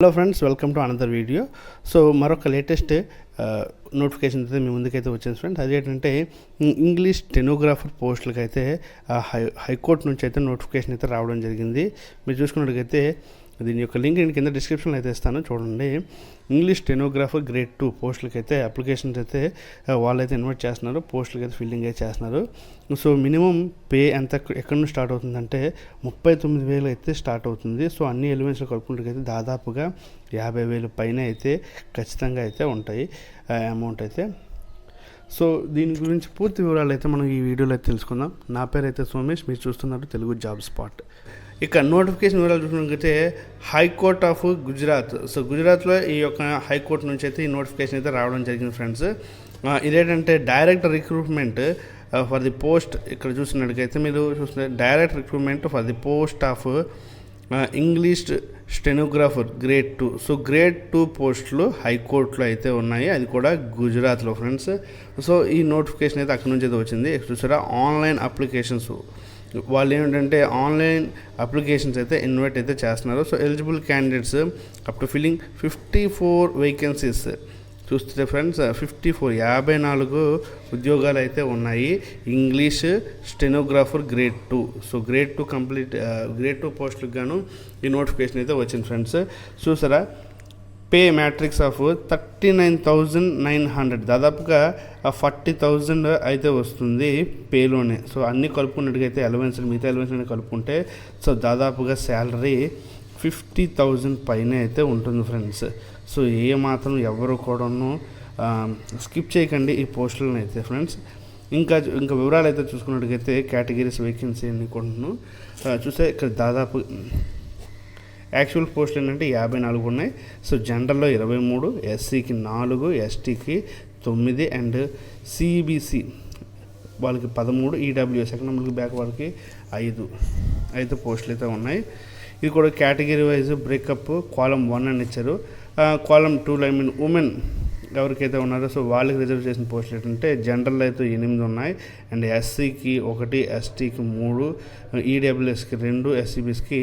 Hello friends welcome to another video so మరొక latest notification uh, అయితే మీ ముందుకైతే వచ్చింది ఫ్రెండ్స్ అదేంటంటే ఇంగ్లీష్ టెనోగ్రాఫర్ పోస్టులకైతే హై హైకోర్టు నుంచి అయితే నోటిఫికేషన్ అయితే రావడం జరిగింది. మీరు చూసుకున్నట్టుగైతే దీని యొక్క లింక్ నేను కింద డిస్క్రిప్షన్లో అయితే ఇస్తాను చూడండి. ఇంగ్లీష్ టెనోగ్రాఫర్ గ్రేడ్ టూ పోస్టులకి అయితే అప్లికేషన్స్ అయితే వాళ్ళైతే ఇన్వైట్ చేస్తున్నారు పోస్టులకి అయితే ఫిల్లింగ్ అయితే చేస్తున్నారు. సో మినిమం పే ఎంత ఎక్కడి నుంచి స్టార్ట్ అవుతుందంటే ముప్పై తొమ్మిది వేలు అయితే స్టార్ట్ అవుతుంది. సో అన్ని ఎలిమెంట్స్ కలుపుకుంటే అయితే దాదాపుగా యాభై వేలు పైన అయితే ఖచ్చితంగా అయితే ఉంటాయి అమౌంట్ అయితే. సో దీని గురించి పూర్తి వివరాలు అయితే మనం ఈ వీడియోలో అయితే తెలుసుకుందాం. నా పేరు అయితే సోమేష్ మీరు చూస్తున్నారు తెలుగు జాబ్ స్పాట్. ఇక నోటిఫికేషన్ వివరాలు చూసినట్లయితే హైకోర్ట్ ఆఫ్ గుజరాత్ సో గుజరాత్లో ఈ యొక్క హైకోర్టు నుంచి అయితే ఈ నోటిఫికేషన్ అయితే రావడం జరిగింది ఫ్రెండ్స్ ఇదేంటంటే direct recruitment for the post ఇక్కడ చూసినట్టుకైతే మీరు చూస్తే direct recruitment for the post of English stenographer grade two so grade two పోస్టులు హైకోర్టులో అయితే ఉన్నాయి. అది కూడా గుజరాత్లో ఫ్రెండ్స్ సో ఈ నోటిఫికేషన్ అయితే అక్కడ నుంచి అయితే వచ్చింది. చూసారా ఆన్లైన్ అప్లికేషన్స్ వాళ్ళు ఏంటంటే ఆన్లైన్ అప్లికేషన్స్ అయితే ఇన్వైట్ అయితే చేస్తున్నారు. So eligible candidates up to filling fifty four vacancies చూస్తే ఫ్రెండ్స్ ఫిఫ్టీ ఫోర్ యాభై నాలుగు ఉద్యోగాలు అయితే ఉన్నాయి English stenographer grade two so grade two complete grade two పోస్టులకు గాను ఈ నోటిఫికేషన్ అయితే వచ్చింది ఫ్రెండ్స్ చూసారా? Pay matrix of thirty nine thousand nine hundred. దాదాపుగా ఫార్టీ థౌజండ్ అయితే వస్తుంది పేలోనే. సో అన్నీ కలుపుకున్నట్టుగైతే ఎలవెన్స్ మిగతా అలవెన్స్ అన్ని కలుపుకుంటే సో దాదాపుగా శాలరీ ఫిఫ్టీ థౌజండ్ పైన అయితే ఉంటుంది ఫ్రెండ్స్ సో ఏ మాత్రం ఎవరు కూడాను స్కిప్ చేయకండి ఈ పోస్టులను అయితే ఫ్రెండ్స్ ఇంకా ఇంకా వివరాలు అయితే చూసుకున్నట్టుగైతే కేటగిరీస్ వేకెన్సీ అన్ని కూడాను చూస్తే ఇక్కడ దాదాపు యాక్చువల్ పోస్టులు ఏంటంటే యాభై నాలుగు ఉన్నాయి. సో జనరల్లో ఇరవై మూడు ఎస్సీకి నాలుగు ఎస్టీకి తొమ్మిది అండ్ సిబిసి వాళ్ళకి పదమూడు ఈడబ్ల్యూఎస్ ఎకనామిక్ బ్యాక్ వాళ్ళకి ఐదు. ఐదు పోస్టులు అయితే ఉన్నాయి. ఇది కూడా category wise breakup column one అని ఇచ్చారు. కాలం టూలో ఐ మీన్ ఉమెన్ ఎవరికైతే ఉన్నారో సో వాళ్ళకి రిజర్వ్ చేసిన పోస్టులు ఏంటంటే జనరల్ అయితే ఎనిమిది ఉన్నాయి. అండ్ ఎస్సీకి ఒకటి ఎస్టీకి మూడు ఈడబ్ల్యూఎస్కి రెండు ఎస్సీబీస్కి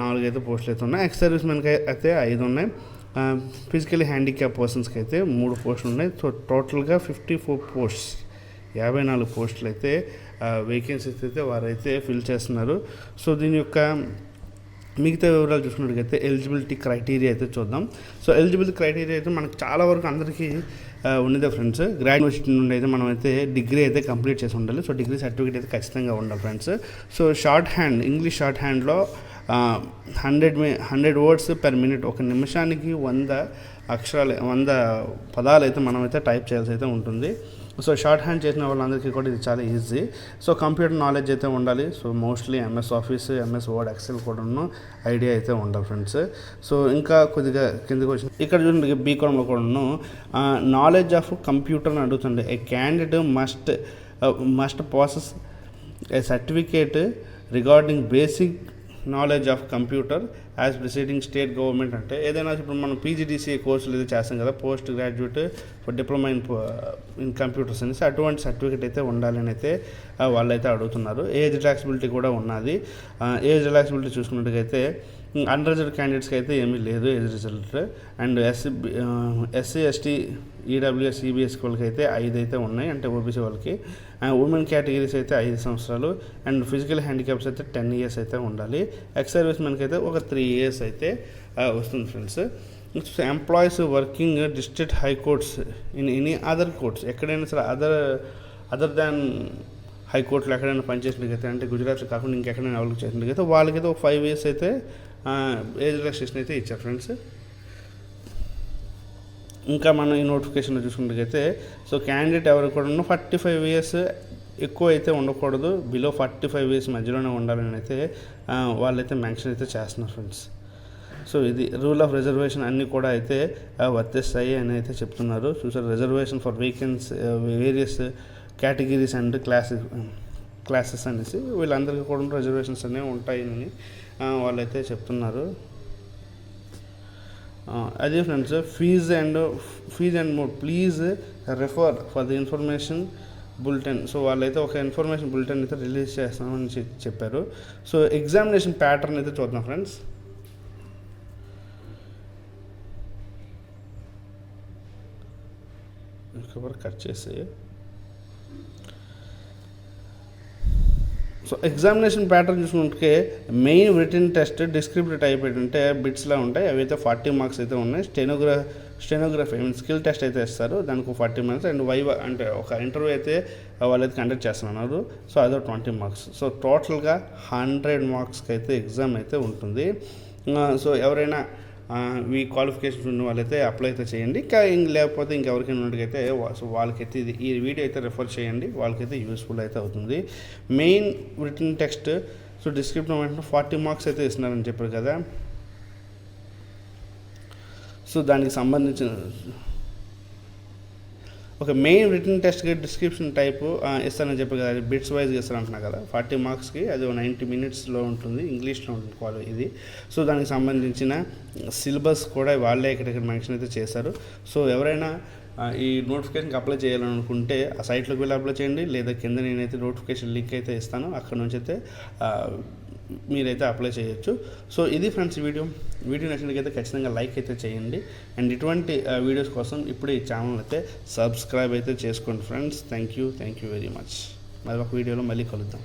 నాలుగు అయితే పోస్టులు అయితే ఉన్నాయి. ఎక్స్ సర్వీస్ మెన్కి అయితే ఐదు ఉన్నాయి. ఫిజికలీ హ్యాండిక్యాప్ పర్సన్స్కి అయితే మూడు పోస్టులు ఉన్నాయి. సో టోటల్గా ఫిఫ్టీ ఫోర్ పోస్ట్స్ యాభై నాలుగు పోస్టులు అయితే వేకెన్సీస్ అయితే వారైతే ఫిల్ చేస్తున్నారు. సో దీని యొక్క మిగతా వివరాలు చూసుకున్నట్టుగైతే ఎలిజిబిలిటీ క్రైటీరియా అయితే చూద్దాం. సో ఎలిజిబిలిటీ క్రైటీరియా అయితే మనకు చాలా వరకు అందరికీ ఉండేదే ఫ్రెండ్స్ గ్రాడ్యుయేషన్ నుండి అయితే మనం అయితే డిగ్రీ అయితే కంప్లీట్ చేసి ఉండాలి. సో డిగ్రీ సర్టిఫికేట్ అయితే ఖచ్చితంగా ఉండాలి friends so short hand English short హ్యాండ్లో హండ్రెడ్ మీ హండ్రెడ్ వర్డ్స్ పర్ మినిట్ ఒక నిమిషానికి వంద అక్షరాలు వంద పదాలు అయితే మనం అయితే టైప్ చేయాల్సి అయితే ఉంటుంది. సో షార్ట్ హ్యాండ్ చేసిన వాళ్ళందరికీ కూడా ఇది చాలా ఈజీ సో కంప్యూటర్ నాలెడ్జ్ అయితే ఉండాలి. So mostly MS office MS word excel కూడా ఐడియా అయితే ఉండాలి ఫ్రెండ్స్ సో ఇంకా కొద్దిగా కిందకి వచ్చిన ఇక్కడ చూడండి బీకామ్లో కూడాను నాలెడ్జ్ ఆఫ్ కంప్యూటర్ అని అడుగుతుంది. A candidate must must possess a certificate regarding basic knowledge of computer as presiding state government అంటే ఏదైనా ఇప్పుడు మనం పీజీడీసీ కోర్సులు అయితే చేస్తాం కదా post graduate diploma in in computers అనేసి అటువంటి సర్టిఫికేట్ అయితే ఉండాలని అయితే uh, వాళ్ళైతే అడుగుతున్నారు. ఏజ్ రిలాక్సిబిలిటీ కూడా ఉన్నది. Uh, ఏజ్ రిలాక్సిబిలిటీ చూసుకున్నట్టుగా అన్రిజర్వ్ క్యాండిడేట్స్కి అయితే ఏమీ లేదు age result and SC SC ST EWS CBS వాళ్ళకి అయితే ఐదు అయితే ఉన్నాయి. అంటే ఓబీసీ వాళ్ళకి. ఉమెన్ కేటగిరీస్ అయితే ఐదు సంవత్సరాలు. అండ్ ఫిజికల్ హ్యాండిక్యాప్స్ అయితే టెన్ ఇయర్స్ అయితే ఉండాలి. ఎక్స్ సర్వీస్ మెన్కి అయితే ఒక త్రీ ఇయర్స్ అయితే uh, వస్తుంది friends employees working district high courts in any other courts ఎక్కడైనా సరే అదర్ అదర్ దాన్ హైకోర్టులో ఎక్కడైనా పనిచేసినట్లయితే అంటే గుజరాత్లో కాకుండా ఇంకెక్కడైనా ఎవరికి చేసినట్లయితే వాళ్ళకైతే ఒక ఫైవ్ ఇయర్స్ అయితే ఏజ్ రిలాక్సేషన్ అయితే ఇచ్చారు ఫ్రెండ్స్ ఇంకా మనం ఈ నోటిఫికేషన్లో చూసుకున్నట్లయితే సో క్యాండిడేట్ ఎవరు కూడా ఫార్టీ ఫైవ్ ఇయర్స్ ఎక్కువ అయితే ఉండకూడదు. బిలో ఫార్టీ ఫైవ్ ఇయర్స్ మధ్యలోనే ఉండాలని అయితే వాళ్ళైతే మెన్షన్ అయితే చేస్తున్నారు ఫ్రెండ్స్ సో ఇది రూల్ ఆఫ్ రిజర్వేషన్ అన్నీ కూడా అయితే వర్తిస్తాయి అని అయితే చెప్తున్నారు. చూసారు reservation for weekends various categories and classes classes అనేసి వీళ్ళందరికీ కూడా రిజర్వేషన్స్ అనేవి ఉంటాయని వాళ్ళైతే చెప్తున్నారు. అదే friends fees and fees and mode please refer for the information bulletin. So వాళ్ళైతే ఒక ఇన్ఫర్మేషన్ బులెటిన్ అయితే రిలీజ్ చేస్తామని చెప్పారు. సో ఎగ్జామినేషన్ ప్యాటర్న్ అయితే చూద్దాం ఫ్రెండ్స్. కవర్ కట్ చేసి సో ఎగ్జామినేషన్ ప్యాటర్న్ చూసుకుంటే main return test descriptive type ఏంటంటే బిట్స్లా ఉంటాయి. అవి అయితే ఫార్టీ మార్క్స్ అయితే ఉన్నాయి. స్టెనోగ్రా stenography I mean skill test అయితే ఇస్తారు. దానికి ఫార్టీ మార్క్స్ అండ్ వైవ్ అంటే ఒక ఇంటర్వ్యూ అయితే వాళ్ళైతే కండక్ట్ చేస్తున్నారు. సో అదో ట్వంటీ మార్క్స్. సో టోటల్గా హండ్రెడ్ మార్క్స్కి అయితే ఎగ్జామ్ అయితే ఉంటుంది. సో ఎవరైనా మీ ఈ క్వాలిఫికేషన్స్ ఉన్న వాళ్ళైతే అప్లై అయితే చేయండి. ఇంకా లేకపోతే ఇంకెవరికైనా ఉన్నట్టుగైతే అయితే సో వాళ్ళకైతే ఇది ఈ వీడియో అయితే రెఫర్ చేయండి. వాళ్ళకైతే యూస్ఫుల్ అయితే అవుతుంది. Main return text so description వెంటనే ఫార్టీ మార్క్స్ అయితే ఇస్తున్నారని చెప్పారు కదా. సో దానికి సంబంధించిన ఒక మెయిన్ రిటర్న్ టెస్ట్కి డిస్క్రిప్షన్ టైపు ఇస్తానని చెప్పి కదా బిట్స్ వైజ్గా ఇస్తాను అంటున్నా కదా. ఫార్టీ మార్క్స్కి అది నైంటీ మినిట్స్లో ఉంటుంది ఇంగ్లీష్లో ఉంటుంది క్వాలి ఇది. సో దానికి సంబంధించిన సిలబస్ కూడా వాళ్ళే ఇక్కడ మెన్షన్ అయితే చేశారు. సో ఎవరైనా ఈ నోటిఫికేషన్కి అప్లై చేయాలనుకుంటే ఆ సైట్లోకి వెళ్ళి అప్లై చేయండి. లేదా కింద నేనైతే నోటిఫికేషన్ లింక్ అయితే ఇస్తాను. అక్కడ నుంచి అయితే మీరైతే అప్లై చేయొచ్చు. సో ఇది ఫ్రెండ్స్ ఈ వీడియో. వీడియో నచ్చినకైతే ఖచ్చితంగా లైక్ అయితే చేయండి. అండ్ ఇటువంటి వీడియోస్ కోసం ఇప్పుడు ఈ ఛానల్ అయితే సబ్స్క్రైబ్ అయితే చేసుకోండి friends thank you thank you very much మరి ఒక వీడియోలో మళ్ళీ కలుద్దాం.